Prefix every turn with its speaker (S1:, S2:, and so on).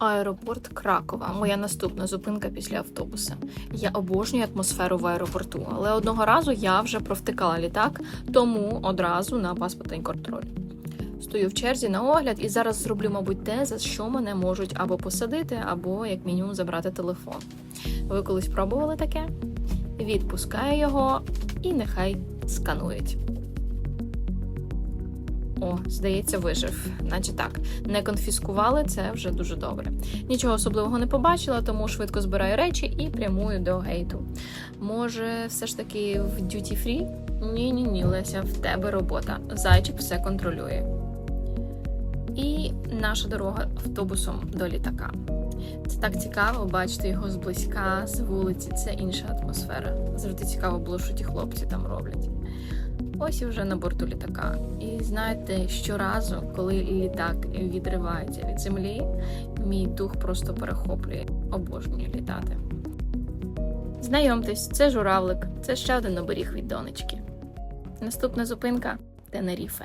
S1: Аеропорт Кракова. Моя наступна зупинка після автобуса. Я обожнюю атмосферу в аеропорту, але одного разу я вже провтикала літак, тому одразу на паспортний контроль. Стою в черзі на огляд і зараз зроблю, мабуть, те, за що мене можуть або посадити, або як мінімум забрати телефон. Ви колись пробували таке? Відпускаю його і нехай сканують. О, здається, вижив. Наче так. Не конфіскували, це вже дуже добре. Нічого особливого не побачила, тому швидко збираю речі і прямую до гейту. Може, все ж таки в duty free? Ні, ні, ні, Леся, в тебе робота. Зайчик все контролює. І наша дорога автобусом до літака. Це так цікаво бачити його зблизька, з вулиці. Це інша атмосфера. Завжди цікаво було, що ті хлопці там роблять. Ось і вже на борту літака. І знаєте, щоразу, коли літак відривається від землі, мій дух просто перехоплює. Обожнюю літати. Знайомтесь, це журавлик, це ще один оберіг від донечки. Наступна зупинка Тенеріфе.